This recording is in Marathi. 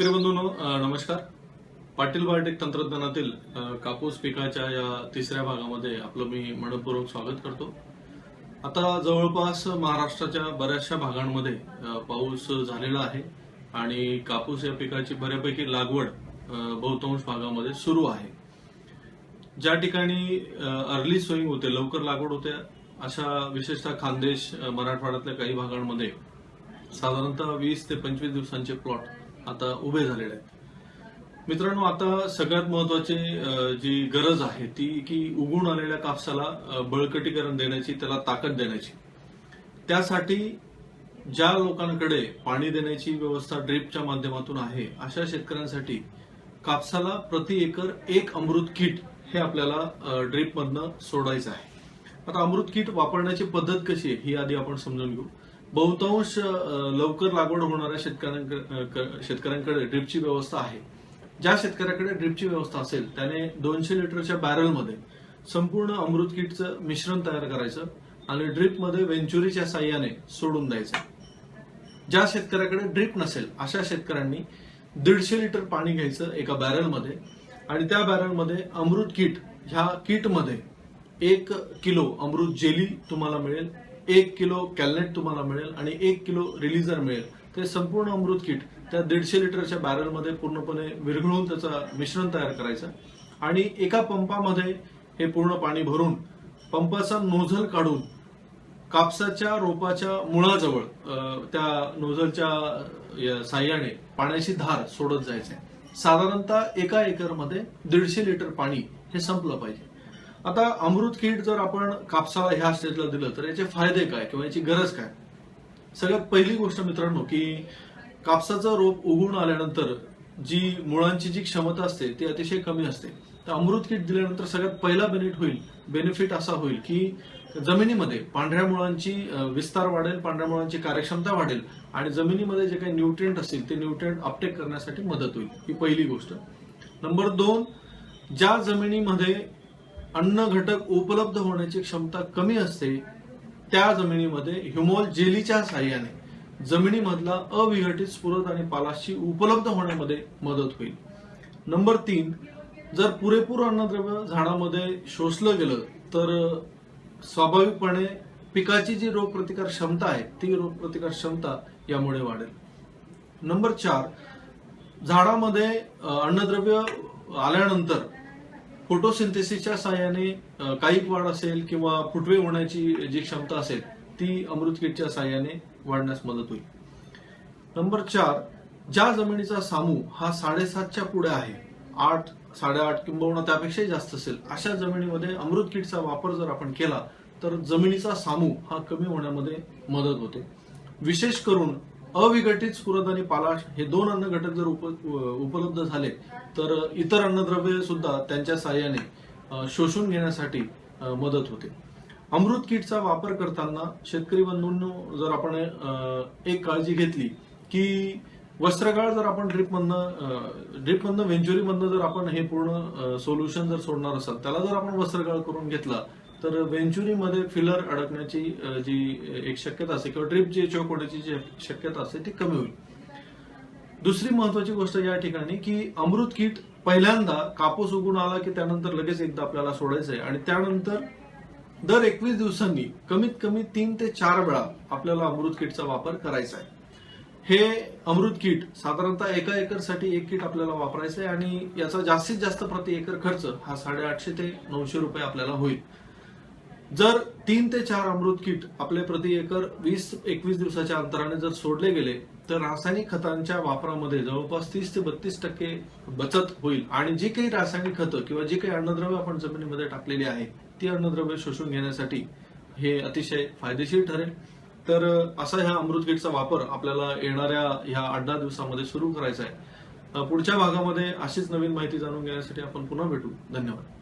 शेतकरी बंधूंनो नमस्कार. पाटील बायोटेक तंत्रज्ञानातील कापूस पिकाच्या या तिसऱ्या भागामध्ये आपलं मी मनपूर्वक स्वागत करतो. आता जवळपास महाराष्ट्राच्या बऱ्याचशा भागांमध्ये पाऊस झालेला आहे आणि कापूस या पिकाची बऱ्यापैकी लागवड बहुतांश भागामध्ये सुरू आहे. ज्या ठिकाणी अर्ली सोईंग होते लवकर लागवड होते अशा विशेषतः खानदेश मराठवाड्यातल्या काही भागांमध्ये साधारणतः वीस ते पंचवीस दिवसांचे प्लॉट आता उभे झालेले आहेत. मित्रांनो आता सगळ्यात महत्वाची जी गरज आहे ती की उगून आलेल्या कापसाला बळकटीकरण देण्याची त्याला ताकद देण्याची. त्यासाठी ज्या लोकांकडे पाणी देण्याची व्यवस्था ड्रीपच्या माध्यमातून आहे अशा शेतकऱ्यांसाठी कापसाला प्रति एकर एक अमृत किट हे आपल्याला ड्रीपमधनं सोडायचं आहे. आता अमृत किट वापरण्याची पद्धत कशी आहे ही आधी आपण समजून घेऊ. बहुतांश लवकर लागवड होणाऱ्या शेतकऱ्यांकडे शेतकऱ्यांकडे ड्रिपची व्यवस्था आहे. ज्या शेतकऱ्याकडे ड्रिपची व्यवस्था असेल त्याने दोनशे लिटरच्या बॅरलमध्ये संपूर्ण अमृत किटचं मिश्रण तयार करायचं आणि ड्रीपमध्ये वेंचुरीच्या साह्याने सोडून द्यायचं. ज्या शेतकऱ्याकडे ड्रीप नसेल अशा शेतकऱ्यांनी दीडशे लिटर पाणी घ्यायचं एका बॅरलमध्ये आणि त्या बॅरलमध्ये अमृत किट ह्या किटमध्ये एक किलो अमृत जेली तुम्हाला मिळेल. एक किलो कॅलनेट तुम्हाला मिळेल आणि एक किलो रिलीजर मिळेल. ते संपूर्ण अमृत किट त्या दीडशे लिटरच्या बॅरलमध्ये पूर्णपणे विरघळून त्याचं मिश्रण तयार करायचं. आणि एका पंपामध्ये हे पूर्ण पाणी भरून पंपाचा नोझल काढून कापसाच्या रोपाच्या मुळाजवळ त्या नोझलच्या साह्याने पाण्याची धार सोडत जायचे साधारणतः एका एकरमध्ये दीडशे लिटर पाणी हे संपलं पाहिजे. आता अमृत किट जर आपण कापसाला ह्या स्टेजला दिलं तर याचे फायदे काय किंवा याची गरज काय? सगळ्यात पहिली गोष्ट मित्रांनो की कापसाचं रोप उगवून आल्यानंतर जी मुळांची जी क्षमता असते ती अतिशय कमी असते. तर अमृत किट दिल्यानंतर सगळ्यात पहिला बेनिफिट होईल बेनिफिट असा होईल की जमिनीमध्ये पांढऱ्या मुळांची विस्तार वाढेल पांढऱ्या मुळांची कार्यक्षमता वाढेल आणि जमिनीमध्ये जे काही न्यूट्रिएंट असतील ते न्यूट्रिएंट अपटेक करण्यासाठी मदत होईल. ही पहिली गोष्ट. नंबर दोन ज्या जमिनीमध्ये अन्न घटक उपलब्ध होण्याची क्षमता कमी असते त्या जमिनीमध्ये ह्युमॉल जेलीच्या साह्याने जमिनीमधला अविघटित स्फुरद आणि पालाशी उपलब्ध होण्यामध्ये मदत होईल. नंबर तीन जर पुरेपूर अन्नद्रव्य झाडामध्ये शोषलं गेलं तर स्वाभाविकपणे पिकाची जी रोगप्रतिकार क्षमता आहे ती रोगप्रतिकार क्षमता यामुळे वाढेल. नंबर चार झाडामध्ये अन्नद्रव्य आल्यानंतर फोटोसिंथेसिसच्या साह्याने काही कायिक वाढ असेल किंवा फुटवे होण्याची जी क्षमता असेल ती अमृत किटच्या साह्याने वाढण्यास मदत होईल. नंबर चार ज्या जमिनीचा सामू हा साडेसातच्या पुढे आहे आठ साडेआठ किंबहुना त्यापेक्षाही जास्त असेल अशा जमिनीमध्ये अमृत किटचा वापर जर आपण केला तर जमिनीचा सामू हा कमी होण्यामध्ये मदत होते. विशेष करून अविघटित स्फुरद आणि पालाश हे दोन अन्न घटक जर उप, उपलब्ध झाले तर इतर अन्नद्रव्ये सुद्धा त्यांच्या साह्याने शोषून घेण्यासाठी मदत होते. अमृत किटचा वापर करताना शेतकरी बंधूंनो जर आपण एक काळजी घेतली की वस्त्रगाळ जर आपण ड्रिपमधनं ड्रिपमधनं वेंचुरीमधनं जर आपण हे पूर्ण सोल्युशन जर सोडणार असाल त्याला जर आपण वस्त्रगाळ करून घेतला तर वेंचुरीमध्ये फिलर अडकण्याची जी एक शक्यता असते किंवा ड्रिप जी चोक होण्याची जी शक्यता असते ती कमी होईल. दुसरी महत्वाची गोष्ट या ठिकाणी की अमृत किट पहिल्यांदा कापूस उगून आला की त्यानंतर लगेच एकदा आपल्याला सोडायचं आहे आणि त्यानंतर दर एकवीस दिवसांनी कमीत कमी तीन ते चार वेळा आपल्याला अमृत किटचा वापर करायचा आहे हे अमृत किट साधारणतः एका एकरसाठी एक किट आपल्याला वापरायचं आहे आणि याचा जास्तीत जास्त प्रति एकर खर्च हा साडेआठशे ते नऊशे रुपये आपल्याला होईल. जर तीन ते चार अमृत किट आपले प्रति एकर वीस एकवीस दिवसाच्या अंतराने जर सोडले गेले तर रासायनिक खतांच्या वापरामध्ये जवळपास तीस ते बत्तीस टक्के बचत होईल. आणि जी काही रासायनिक खतं किंवा जी काही अन्नद्रव्य आपण जमिनीमध्ये टाकलेली आहे ती अन्नद्रव्य शोषून घेण्यासाठी हे अतिशय फायदेशीर ठरेल. तर असा ह्या अमृत किटचा वापर आपल्याला येणाऱ्या ह्या आठ दहा दिवसामध्ये सुरू करायचा आहे. पुढच्या भागामध्ये अशीच नवीन माहिती जाणून घेण्यासाठी आपण पुन्हा भेटू. धन्यवाद.